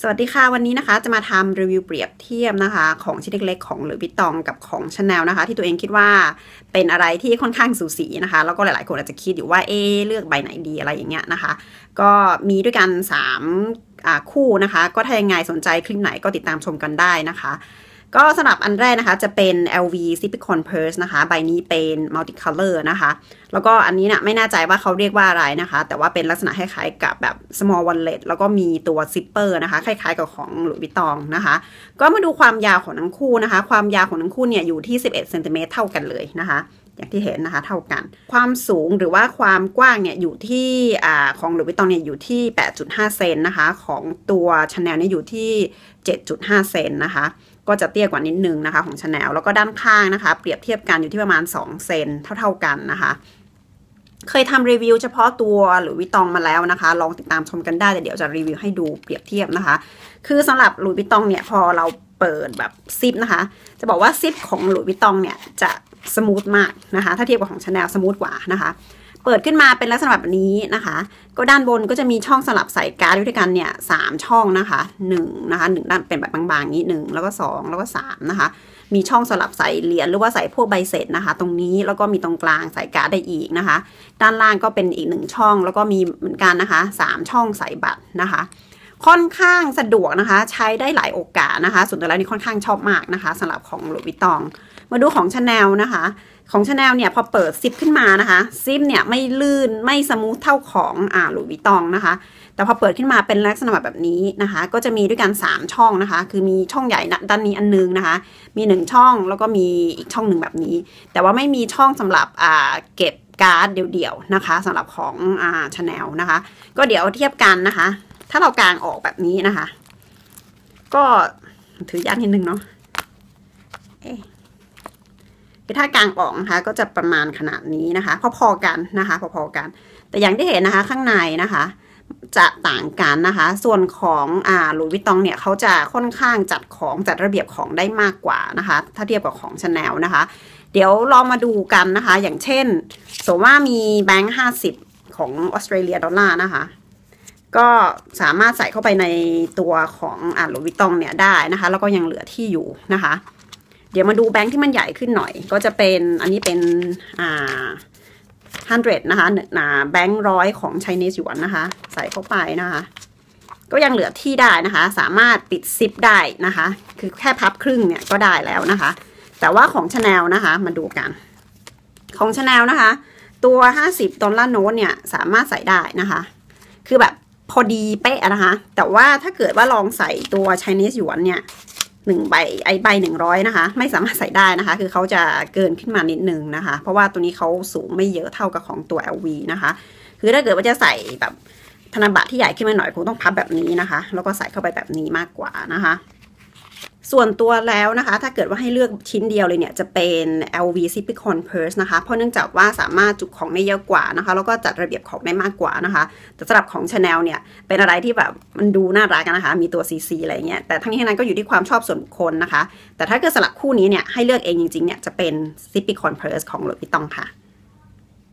สวัสดีค่ะ วันนี้นะคะจะมาทำรีวิวเปรียบเทียบนะคะ ของชิ้นเล็กๆของหรือวิตตองกับของชาแนลนะคะ ที่ตัวเองคิดว่าเป็นอะไรที่ค่อนข้างสูสีนะคะ แล้วก็หลายๆคนอาจจะคิดอยู่ว่าเอเลือกใบไหนดีอะไรอย่างเงี้ยนะคะ ก็มีด้วยกัน3คู่นะคะ ก็ถ้ายังไงสนใจคลิปไหนก็ติดตามชมกันได้นะคะ ก็สำหรับอันแรกนะคะจะเป็น LV s i p i c o n Purse นะคะ ใบนี้เป็น multicolor นะคะ แล้วก็อันนี้นะไม่แน่ใจว่าเขาเรียกว่าอะไรนะคะ แต่ว่าเป็นลักษณะคล้ายๆกับแบบ small wallet แล้วก็มีตัว zipper นะคะ คล้ายๆกับของหลุยส์วิตองนะคะ ก็มาดูความยาวของทั้งคู่นะคะ ความยาวของทั้งคู่เนี่ยอยู่ที่ 11เซนติเมตรเท่ากันเลยนะคะ อย่างที่เห็นนะคะ เท่ากัน ความสูงหรือว่าความกว้างเนี่ยอยู่ที่อของหลุยส์วิตตองเนี่ยอยู่ที่ 8.5 เซนนะคะ ของตัวชาแนลเนี่ยอยู่ที่ 7.5 เซนนะคะ ก็จะเตี้ยกว่านิดนึงนะคะของชาแนลแล้วก็ด้านข้างนะคะ เปรียบเทียบกันอยู่ที่ประมาณ 2 เซนเท่าๆกันนะคะเคยทำรีวิวเฉพาะตัวหรือวิตองมาแล้วนะคะ ลองติดตามชมกันได้แต่เดี๋ยวจะรีวิวให้ดูเปรียบเทียบนะคะ คือสำหรับหลุยวิตองเนี่ยพอเราเปิดแบบซิปนะคะ จะบอกว่าซิปของหลุยวิตองเนี่ยจะ สมูทมากนะคะ ถ้าเทียบกับของชาแนลสมูทกว่านะคะ เปิดขึ้นมาเป็นลักษณะแบบนี้นะคะ ก็ด้านบนก็จะมีช่องสลับใส่การ์ดด้วยกันเนี่ยสามช่องนะคะหนึ่งนะคะหนึ่งด้านเป็นแบบบางๆนี้หนึ่งแล้วก็สองแล้วก็สามนะคะ มีช่องสลับใส่เหรียญหรือว่าใส่พวกใบเสร็จนะคะ ตรงนี้แล้วก็มีตรงกลางใส่การ์ดได้อีกนะคะ ด้านล่างก็เป็นอีกหนึ่งช่องแล้วก็มีเหมือนกันนะคะสามช่องใส่บัตรนะคะ ค่อนข้างสะดวกนะคะ ใช้ได้หลายโอกาสนะคะ ส่วนตัวแล้วนี่ค่อนข้างชอบมากนะคะสำหรับของหลุยส์วิตอง มาดูของชาแนลนะคะ ของชาแนลเนี่ยพอเปิดซิปขึ้นมานะคะซิปเนี่ยไม่ลื่นไม่สมูทเท่าของอ่าหลุยวิตองนะคะ แต่พอเปิดขึ้นมาเป็นลักษณะแบบนี้นะคะ ก็จะมีด้วยกัน 3 ช่องนะคะ คือมีช่องใหญ่ด้านนี้อันนึงนะคะ มี 1 ช่องแล้วก็มีอีกช่องหนึ่งแบบนี้ แต่ว่าไม่มีช่องสำหรับอ่าเก็บการ์ดเดี่ยวๆนะคะสำหรับของอ่าชาแนลนะคะ ก็เดี๋ยวเทียบกันนะคะ ถ้าเรากางออกแบบนี้นะคะ ก็ถือยากนิดนึงเนาะถ้ากางออกนะคะ ก็จะประมาณขนาดนี้นะคะ พอๆกันนะคะ พอๆกัน แต่อย่างที่เห็นนะคะข้างในนะคะ จะต่างกันนะคะ ส่วนของอ่าหลุยวิตองเนี่ยเขาจะค่อนข้างจัดของจัดระเบียบของได้มากกว่านะคะ ถ้าเทียบกับของชาแนลนะคะ เดี๋ยวลองมาดูกันนะคะ อย่างเช่น สมมติว่ามีแบงค์ห้าสิบของออสเตรเลียดอลลาร์นะคะ ก็สามารถใส่เข้าไปในตัวของอ่าหลุยวิตตองเนี่ยได้นะคะ แล้วก็ยังเหลือที่อยู่นะคะ เดี๋ยวมาดูแบงค์ที่มันใหญ่ขึ้นหน่อย ก็จะเป็นอันนี้เป็นอ่าฮันเดนะคะหนะแบงค์ร้อยของไชนีสหยวนนะคะ ใส่เข้าไปนะคะ ก็ยังเหลือที่ได้นะคะ สามารถปิดซิปได้นะคะ คือแค่พับครึ่งเนี่ยก็ได้แล้วนะคะ แต่ว่าของชาแนลนะคะมาดูกัน ของชาแนลนะคะ ตัว 50 ดอลลาร์โน้ตเนี่ยสามารถใส่ได้นะคะ คือแบบ พอดีเป๊ะนะคะ แต่ว่าถ้าเกิดว่าลองใส่ตัวไชนีสหยวนเนี่ยหนึ่งใบไอใบหนึ่งร้อยนะคะ ไม่สามารถใส่ได้นะคะ คือเขาจะเกินขึ้นมานิดนึงนะคะ เพราะว่าตัวนี้เขาสูงไม่เยอะเท่ากับของตัว LV นะคะ คือถ้าเกิดว่าจะใส่แบบธนบัตรที่ใหญ่ขึ้นมาหน่อยคงต้องพับแบบนี้นะคะ แล้วก็ใส่เข้าไปแบบนี้มากกว่านะคะ ส่วนตัวแล้วนะคะ ถ้าเกิดว่าให้เลือกชิ้นเดียวเลยเนี่ย จะเป็น LV s i p i c o n Purse นะคะ เพราะเนื่องจากว่าสามารถจุของได้เยอะกว่านะคะ แล้วก็จัดระเบียบของได้มากกว่านะคะ แต่สำหรับของ Chanel เนี่ย เป็นอะไรที่แบบมันดูน่ารักนะคะ มีตัว CC อะไรเงี้ย แต่ทั้งนี้ทั้งนั้นก็อยู่ที่ความชอบส่วนบุคคลนะคะ แต่ถ้าเกิดสลับคู่นี้เนี่ย ให้เลือกเองจริงๆเนี่ย จะเป็น s i p i c o n Purse ของหลุยส์วิตตองค่ะ